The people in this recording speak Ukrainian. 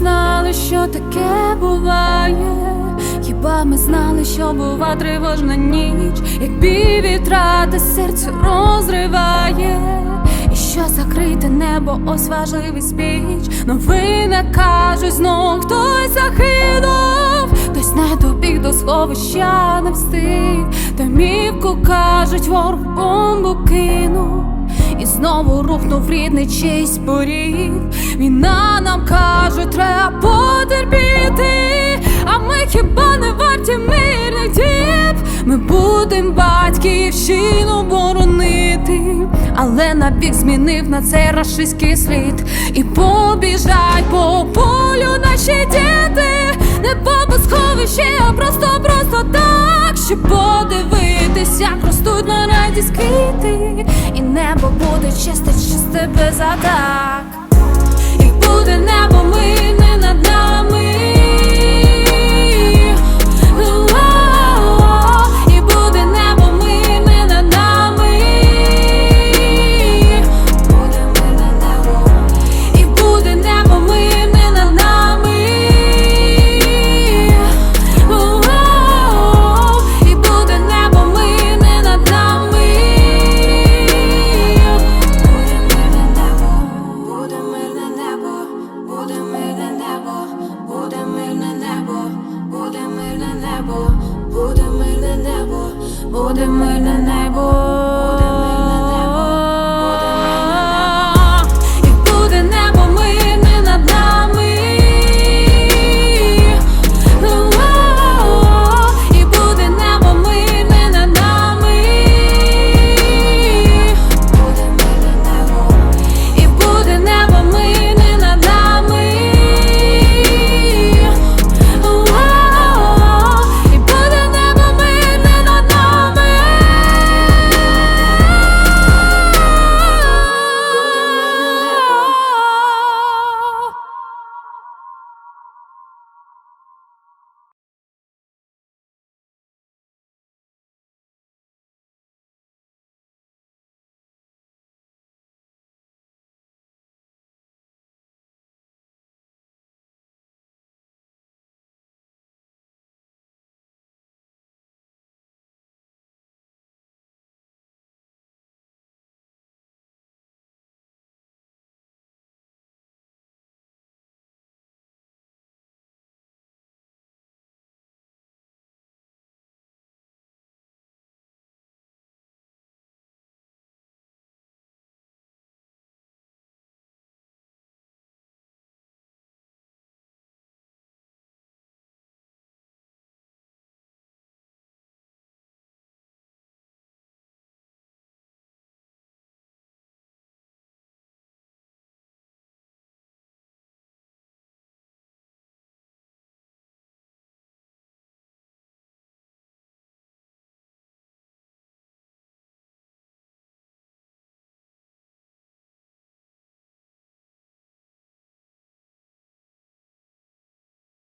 знали, що таке буває. Хіба ми знали, що бува тривожна ніч, як бій вітрати серце розриває, і що закрите небо, ось важливий спіч. Новини кажуть, знов хтось загинув, хтось не добіг до сховища не встиг. Домівку кажуть, ворог бомбу кинув. І знову рухнув рідний чийсь поріг. Війна нам кажуть, треба потерпіти. А ми хіба не варті мирних діб? Ми будем батьківщину боронити, але набіг змінив на цей рашистський слід. І побіжать по полю наші діти, не по сховище, а просто, просто так, щоб подивитись, як ростуть на радість квіти, небо буде чисте, чисте без атак. І буде небо ми над небо, буде мирне небо, буде мирне небо.